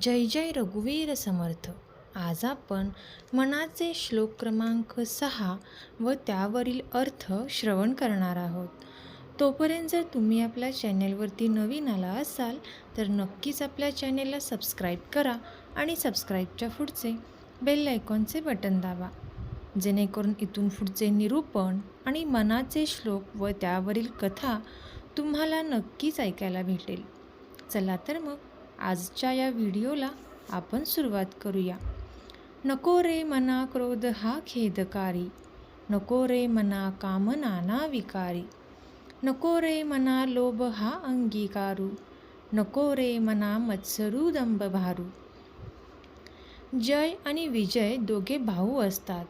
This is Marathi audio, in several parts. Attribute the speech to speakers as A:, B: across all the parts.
A: जय जय रघुवीर समर्थ. आज आपण मनाचे श्लोक क्रमांक सहा व त्यावरील अर्थ श्रवण करणार आहोत. तोपर्यंत जर तुम्ही आपल्या चॅनेलवरती नवीन आला असाल तर नक्कीच आपल्या चॅनेलला सबस्क्राईब करा आणि सबस्क्राईबच्या पुढचे बेल आयकॉनचे बटन दाबा. जेणेकरून इथून पुढचे निरूपण आणि मनाचे श्लोक व त्यावरील कथा तुम्हाला नक्कीच ऐकायला भेटेल. चला तर मग आजच्या या व्हिडिओला आपण सुरुवात करूया. नको रे मना क्रोध हा खेदकारी. नको रे मना कामना ना विकारी. नको रे मना लोभ हा अंगीकारू. नको रे मना मत्सरू दंभ भारू. जय आणि विजय दोघे भाऊ असतात.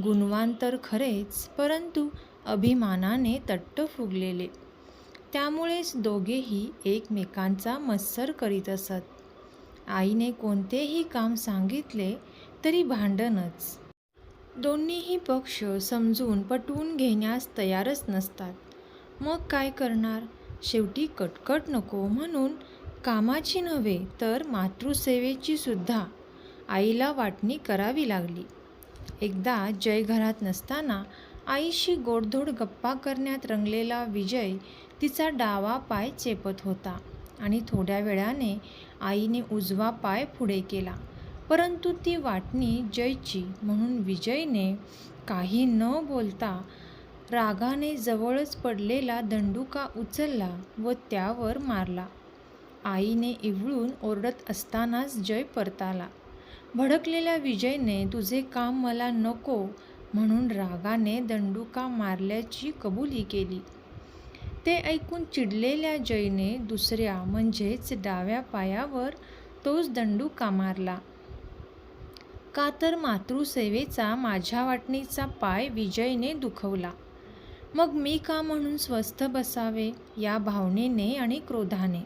A: गुणवान तर खरेच परंतु अभिमानाने तट्ट फुगलेले. त्यामुळेच दोघेही एकमेकांचा मत्सर करीत असत. आईने कोणतेही काम सांगितले तरी भांडणच. दोन्हीही पक्ष समजून पटवून घेण्यास तयारच नसतात. मग काय करणार? शेवटी कटकट नको म्हणून कामाची नव्हे तर मातृसेवेची सुद्धा आईला वाटणी करावी लागली. एकदा जय घरात नसताना आईशी गोडधोड गप्पा करण्यात रंगलेला विजय तिचा डावा पाय चेपत होता आणि थोड्या वेळाने आईने उजवा पाय पुढे केला. परंतु ती वाटणी जयची म्हणून विजयने काही न बोलता रागाने जवळच पडलेला दंडुका उचलला व त्यावर मारला. आईने इवळून ओरडत असतानाच जय परताला. भडकलेल्या विजयने तुझे काम मला नको म्हणून रागाने दंडुका मारल्याची कबुली केली. ते ऐकून चिडलेल्या जयने दुसऱ्या म्हणजेच डाव्या पायावर तोच दंडुका मारला का तर मातृसेवेचा माझ्या वाटणीचा पाय विजयने दुखवला. मग मी का म्हणून स्वस्थ बसावे या भावनेने आणि क्रोधाने?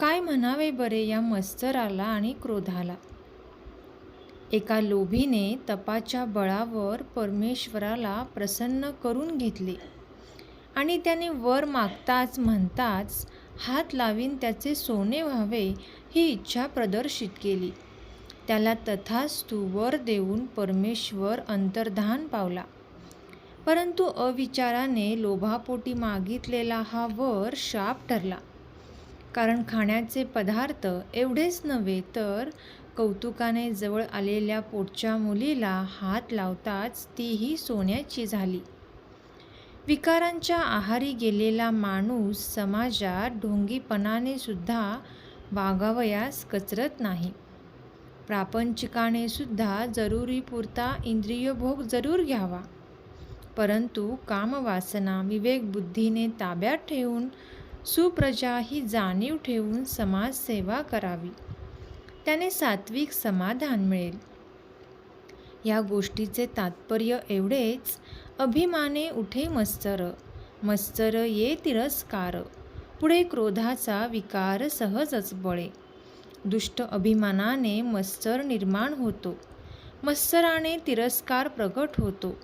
A: काय म्हणावे बरे या मत्सराला आणि क्रोधाला? एका लोभीने तपाच्या बळावर परमेश्वराला प्रसन्न करून घेतले. आणि त्याने वर मागताच म्हणताच हात लावीन त्याचे सोने व्हावे ही इच्छा प्रदर्शित केली. त्याला तथास्तु वर देऊन परमेश्वर अंतर्धान पावला. परंतु अविचाराने लोभापोटी मागितलेला हा वर शाप ठरला. कारण खाण्याचे पदार्थ एवढेच नव्हे तर कौतुकाने जवळ आलेल्या पोटच्या मुलीला हात लावताच तीही सोन्याची झाली. विकारांच्या आहारी गेलेला माणूस समाजात ढोंगीपणाने सुद्धा वागावयास कचरत नाही. प्रापंचिकाने सुद्धा जरुरीपुरता इंद्रियभोग जरूर घ्यावा. परंतु कामवासना विवेकबुद्धीने ताब्यात ठेवून सुप्रजा ही जाणीव ठेवून समाजसेवा करावी. त्याने सात्विक समाधान मिळेल. या गोष्टीचे तात्पर्य एवढेच. अभिमाने उठे मत्सर. मत्सर ये तिरस्कार. पुढे क्रोधाचा विकार सहजच बळे. दुष्ट अभिमानाने मत्सर निर्माण होतो. मत्सराने तिरस्कार प्रगट होतो.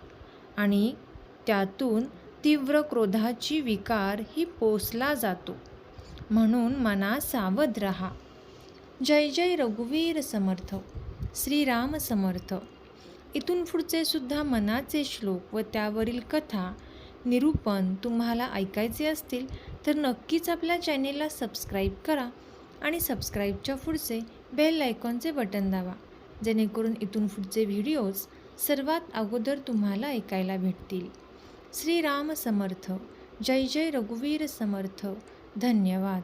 A: आणि त्यातून तीव्र क्रोधाची विकार ही पोसला जातो. म्हणून मना सावध रहा. जय जय रघुवीर समर्थ. श्रीराम समर्थ. इथून पुढचे सुद्धा मनाचे श्लोक व त्यावरील कथा निरूपण तुम्हाला ऐकायचे असतील तर नक्कीच आपल्या चॅनेलला सबस्क्राईब करा आणि सबस्क्राईबच्या पुढचे बेल आयकॉनचे बटन दाबा जेणेकरून इथून पुढचे व्हिडिओज सर्वात अगोदर तुम्हाला ऐकायला भेटतील. श्रीराम समर्थ. जय जय रघुवीर समर्थ. धन्यवाद.